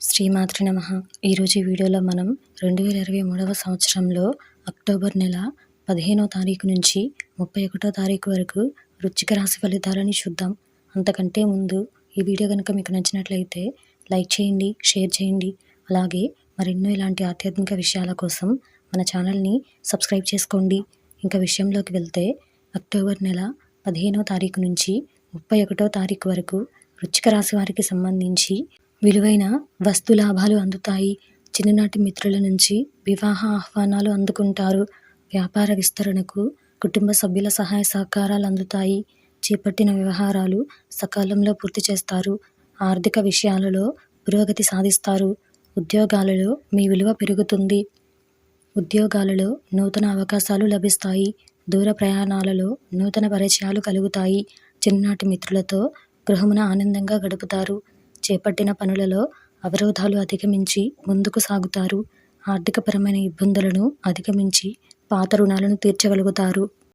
శ్రీమాతృ నమ. ఈరోజు ఈ వీడియోలో మనం రెండు వేల ఇరవై మూడవ సంవత్సరంలో అక్టోబర్ నెల పదిహేనో తారీఖు నుంచి ముప్పై ఒకటో తారీఖు వరకు వృచ్చిక రాశి ఫలితాలని చూద్దాం. అంతకంటే ముందు ఈ వీడియో కనుక మీకు నచ్చినట్లయితే లైక్ చేయండి షేర్ చేయండి. అలాగే మరెన్నో ఇలాంటి ఆధ్యాత్మిక విషయాల కోసం మన ఛానల్ని సబ్స్క్రైబ్ చేసుకోండి. ఇంకా విషయంలోకి వెళ్తే అక్టోబర్ నెల పదిహేనో తారీఖు నుంచి ముప్పై ఒకటో తారీఖు వరకు వృచ్చిక రాశి వారికి సంబంధించి విలువైన వస్తు లాభాలు అందుతాయి. చిన్ననాటి మిత్రుల నుంచి వివాహ ఆహ్వానాలు అందుకుంటారు. వ్యాపార విస్తరణకు కుటుంబ సభ్యుల సహాయ సహకారాలు అందుతాయి. చేపట్టిన వ్యవహారాలు సకాలంలో పూర్తి చేస్తారు. ఆర్థిక విషయాలలో పురోగతి సాధిస్తారు. ఉద్యోగాలలో మీ విలువ పెరుగుతుంది. ఉద్యోగాలలో నూతన అవకాశాలు లభిస్తాయి. దూర ప్రయాణాలలో నూతన పరిచయాలు కలుగుతాయి. చిన్ననాటి మిత్రులతో గృహమున ఆనందంగా గడుపుతారు. చేపట్టిన పనులలో అవరోధాలు అధిగమించి ముందుకు సాగుతారు. ఆర్థికపరమైన ఇబ్బందులను అధిగమించి పాత రుణాలను తీర్చగలుగుతారు.